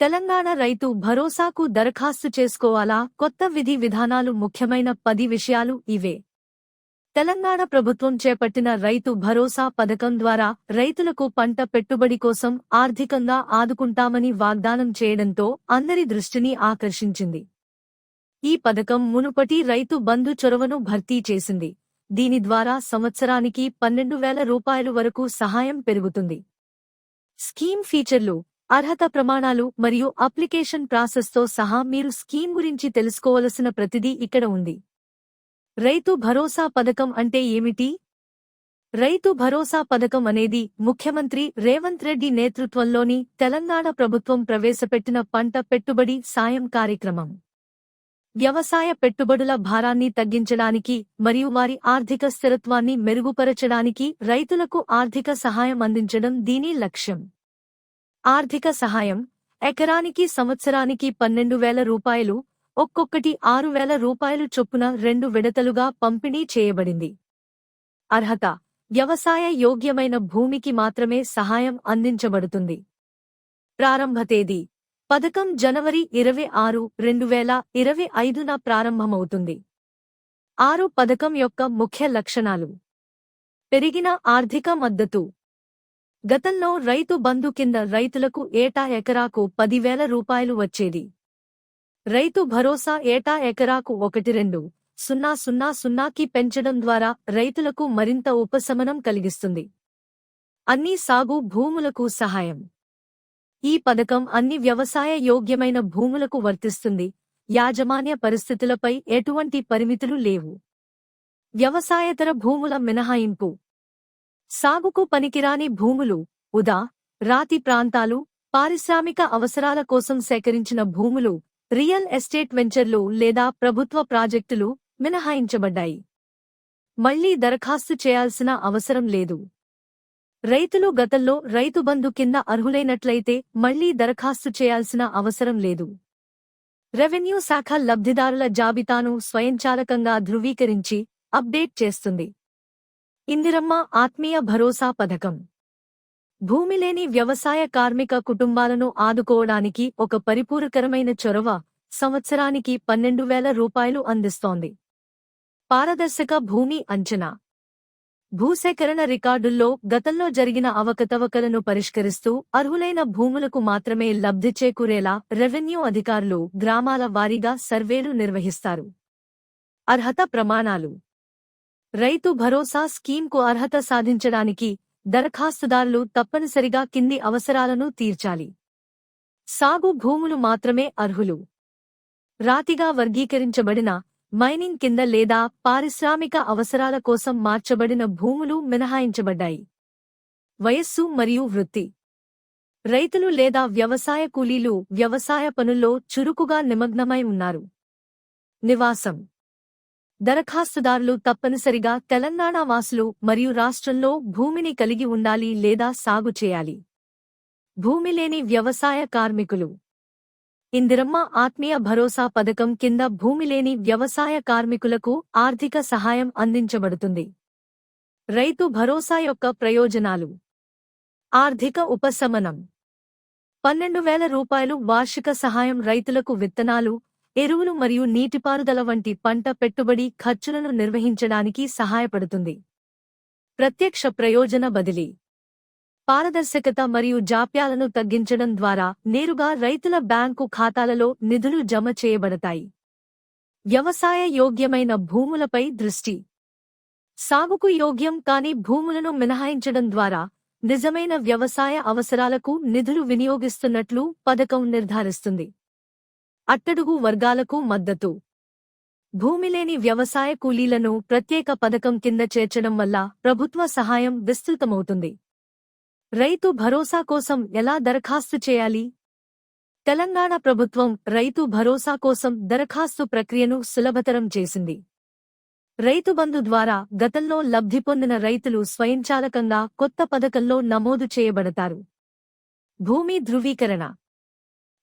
తెలంగాణ రైతు భరోసాకు దరఖాస్తు చేసుకోవాలా? కొత్త విధి విధానాలు ముఖ్యమైన పది విషయాలు ఇవే. తెలంగాణ ప్రభుత్వం చేపట్టిన రైతు భరోసా పథకం ద్వారా రైతులకు పంట పెట్టుబడి కోసం ఆర్థికంగా ఆదుకుంటామని వాగ్దానం చేయడంతో అందరి దృష్టిని ఆకర్షించింది. ఈ పథకం మునుపటి రైతు బంధు చొరవను భర్తీ చేసింది. దీని ద్వారా సంవత్సరానికి పన్నెండు వేల రూపాయలు వరకు సహాయం పెరుగుతుంది. స్కీమ్ ఫీచర్లు అర్హత ప్రమాణాలు మరియు అప్లికేషన్ ప్రాసెస్తో సహా మీరు స్కీమ్ గురించి తెలుసుకోవలసిన ప్రతిదీ ఇక్కడ ఉంది. రైతు భరోసా పథకం అంటే ఏమిటి? రైతు భరోసా పథకం అనేది ముఖ్యమంత్రి రేవంత్ రెడ్డి నేతృత్వంలోని తెలంగాణ ప్రభుత్వం ప్రవేశపెట్టిన పంట పెట్టుబడి సాయం కార్యక్రమం. వ్యవసాయ పెట్టుబడుల భారాన్ని తగ్గించడానికి మరియు వారి ఆర్థిక స్థిరత్వాన్ని మెరుగుపరచడానికి రైతులకు ఆర్థిక సహాయం అందించడం దీని లక్ష్యం. ఆర్థిక సహాయం. ఎకరానికి సంవత్సరానికి పన్నెండు వేల రూపాయలు ఒక్కొక్కటి ఆరు వేల రూపాయలు చొప్పున రెండు విడతలుగా పంపిణీ చేయబడింది. అర్హత వ్యవసాయ యోగ్యమైన భూమికి మాత్రమే సహాయం అందించబడుతుంది. ప్రారంభ తేదీ పథకం జనవరి ఇరవై ఆరు రెండు వేల ఇరవై ఐదున ప్రారంభమవుతుంది. ఆరు పథకం యొక్క ముఖ్య లక్షణాలు. పెరిగిన ఆర్థిక మద్దతు గతంలో రైతు బంధు కింద రైతులకు ఏటా ఎకరాకు పదివేల రూపాయలు వచ్చేది. రైతు భరోసా ఏటా ఎకరాకు ఒకటి రెండు సున్నా సున్నా సున్నాకి పెంచడం ద్వారా రైతులకు మరింత ఉపశమనం కలిగిస్తుంది. అన్ని సాగు భూములకు సహాయం. ఈ పథకం అన్ని వ్యవసాయ యోగ్యమైన భూములకు వర్తిస్తుంది. యాజమాన్య పరిస్థితులపై ఎటువంటి పరిమితులు లేవు. వ్యవసాయతర భూముల మినహాయింపు. సాగుకు పనికిరాని భూములు ఉదా రాతి ప్రాంతాలు పారిశ్రామిక అవసరాల కోసం సేకరించిన భూములు రియల్ ఎస్టేట్ వెంచర్లు లేదా ప్రభుత్వ ప్రాజెక్టులు మినహాయించబడ్డాయి. మళ్ళీ దరఖాస్తు చేయాల్సిన అవసరం లేదు. రైతులు గతంలో రైతు బంధు కింద అర్హులైనట్లయితే మళ్ళీ దరఖాస్తు చేయాల్సిన అవసరం లేదు. రెవెన్యూ శాఖ లబ్ధిదారుల జాబితాను స్వయంచాలకంగా ధృవీకరించి అప్డేట్ చేస్తుంది. ఇందిరమ్మ ఆత్మీయ భరోసా పథకం. భూమి లేని వ్యవసాయ కార్మిక కుటుంబాలను ఆదుకోవడానికి ఒక పరిపూరకరమైన చొరవ సంవత్సరానికి పన్నెండు వేల రూపాయలు అందిస్తోంది. పారదర్శక భూమి అంచనా. భూసేకరణ రికార్డుల్లో గతంలో జరిగిన అవకతవకలను పరిష్కరిస్తూ అర్హులైన భూములకు మాత్రమే లబ్ధి చేకూరేలా రెవెన్యూ అధికారులు గ్రామాల వారీగా సర్వేలు నిర్వహిస్తారు. అర్హత ప్రమాణాలు. రైతు భరోసా స్కీమ్కు అర్హత సాధించడానికి దరఖాస్తుదారులు తప్పనిసరిగా కింది అవసరాలను తీర్చాలి. సాగు భూములు మాత్రమే అర్హులు. రాతిగా వర్గీకరించబడిన మైనింగ్ కింద లేదా పారిశ్రామిక అవసరాల కోసం మార్చబడిన భూములు మినహాయించబడ్డాయి. వయస్సు మరియు వృత్తి. రైతులు లేదా వ్యవసాయ కూలీలు వ్యవసాయ పనుల్లో చురుకుగా నిమగ్నమై ఉన్నారు. నివాసం. దరఖాస్తుదారులు తప్పనిసరిగా తెలంగాణ వాసులు మరియు రాష్ట్రంలో భూమిని కలిగి ఉండాలి లేదా సాగు చేయాలి. భూమి లేని వ్యవసాయ కార్మికులు. ఇందిరమ్మ ఆత్మీయ భరోసా పథకం కింద భూమి లేని వ్యవసాయ కార్మికులకు ఆర్థిక సహాయం అందించబడుతుంది. రైతు భరోసా యొక్క ప్రయోజనాలు. ఆర్థిక ఉపశమనం. పన్నెండు వేల రూపాయలు వార్షిక సహాయం రైతులకు విత్తనాలు ఎరువులు మరియు నీటిపారుదల వంటి పంట పెట్టుబడి ఖర్చులను నిర్వహించడానికి సహాయపడుతుంది. ప్రత్యక్ష ప్రయోజన బదిలీ. పారదర్శకత మరియు జాప్యాలను తగ్గించడం ద్వారా నేరుగా రైతుల బ్యాంకు ఖాతాలలో నిధులు జమ చేయబడతాయి. వ్యవసాయ యోగ్యమైన భూములపై దృష్టి. సాగుకు యోగ్యం కాని భూములను మినహాయించడం ద్వారా నిజమైన వ్యవసాయ అవసరాలకు నిధులు వినియోగిస్తున్నట్లు పథకం నిర్ధారిస్తుంది. అట్టడుగు వర్గాలకు మద్దతు. భూమిలేని వ్యవసాయ కూలీలను ప్రత్యేక పథకం కింద చేర్చడం వల్ల ప్రభుత్వ సహాయం విస్తృతమవుతుంది. రైతు భరోసా కోసం ఎలా దరఖాస్తు చేయాలి? తెలంగాణ ప్రభుత్వం రైతు భరోసా కోసం దరఖాస్తు ప్రక్రియను సులభతరం చేసింది. రైతు బంధు ద్వారా గతంలో లబ్ధి పొందిన రైతులు స్వయంచాలకంగా కొత్త పథకంలో నమోదు చేయబడతారు. భూమి ధృవీకరణ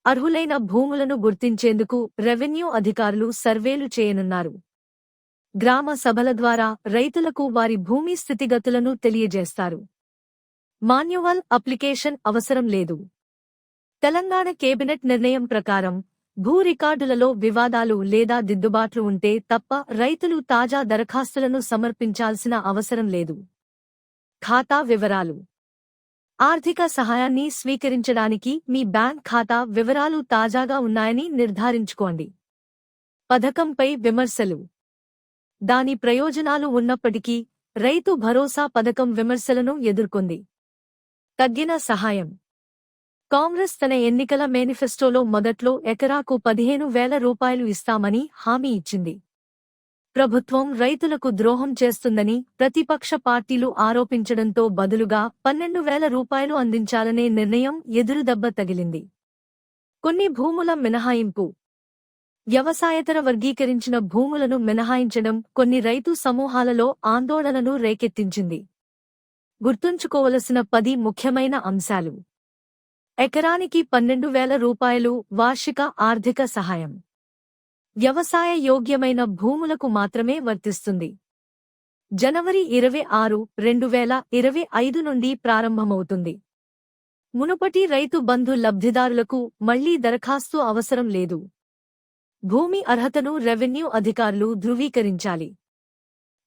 అర్హులైన భూములను గుర్తించేందుకు రెవెన్యూ అధికారులు సర్వేలు చేయనున్నారు. గ్రామ సభల ద్వారా రైతులకు వారి భూమి స్థితిగతులను తెలియజేస్తారు. మాన్యువల్ అప్లికేషన్ అవసరం లేదు. తెలంగాణ కేబినెట్ నిర్ణయం ప్రకారం భూ రికార్డులలో వివాదాలు లేదా దిద్దుబాట్లు ఉంటే తప్ప రైతులు తాజా దరఖాస్తులను సమర్పించాల్సిన అవసరం లేదు. ఖాతా వివరాలు ఆర్థిక సహాయాన్ని స్వీకరించడానికి మీ బ్యాంక్ ఖాతా వివరాలు తాజాగా ఉన్నాయని నిర్ధారించుకోండి. పథకంపై విమర్శలు. దాని ప్రయోజనాలు ఉన్నప్పటికీ రైతు భరోసా పథకం విమర్శలను ఎదుర్కొంది. తగ్గిన సహాయం. కాంగ్రెస్ తన ఎన్నికల మేనిఫెస్టోలో మొదట్లో ఎకరాకు పదిహేను వేల రూపాయలు ఇస్తామని హామీ ఇచ్చింది. ప్రభుత్వం రైతులకు ద్రోహం చేస్తుందని ప్రతిపక్ష పార్టీలు ఆరోపించడంతో బదులుగా పన్నెండు వేల రూపాయలు అందించాలనే నిర్ణయం ఎదురుదెబ్బ తగిలింది. కొన్ని భూముల మినహాయింపు. వ్యవసాయతర వర్గీకరించిన భూములను మినహాయించడం కొన్ని రైతు సమూహాలలో ఆందోళనను రేకెత్తించింది. గుర్తుంచుకోవలసిన పది ముఖ్యమైన అంశాలు. ఎకరానికి పన్నెండు వేల రూపాయలు వార్షిక ఆర్థిక సహాయం. వ్యవసాయ యోగ్యమైన భూములకు మాత్రమే వర్తిస్తుంది. జనవరి ఇరవై ఆరు రెండు వేల ఇరవై ఐదు నుండి ప్రారంభమవుతుంది. మునుపటి రైతు బంధు లబ్ధిదారులకు మళ్ళీ దరఖాస్తు అవసరం లేదు. భూమి అర్హతను రెవెన్యూ అధికారులు ధృవీకరించాలి.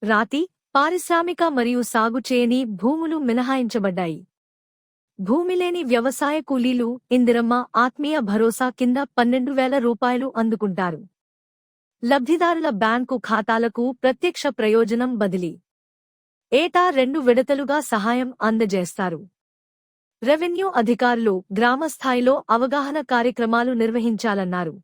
రాతి పారిశ్రామిక మరియు సాగు చేయని భూములు మినహాయించబడ్డాయి. భూమిలేని వ్యవసాయ కూలీలు ఇందిరమ్మ ఆత్మీయ భరోసా కింద పన్నెండు వేల రూపాయలు అందుకుంటారు. లబ్ధిదారుల బ్యాంకు ఖాతాలకు ప్రత్యక్ష ప్రయోజనం బదిలీ. ఏటా రెండు విడతలుగా సహాయం అందజేస్తారు. రెవెన్యూ అధికారులు గ్రామస్థాయిలో అవగాహన కార్యక్రమాలు నిర్వహించాలన్నారు.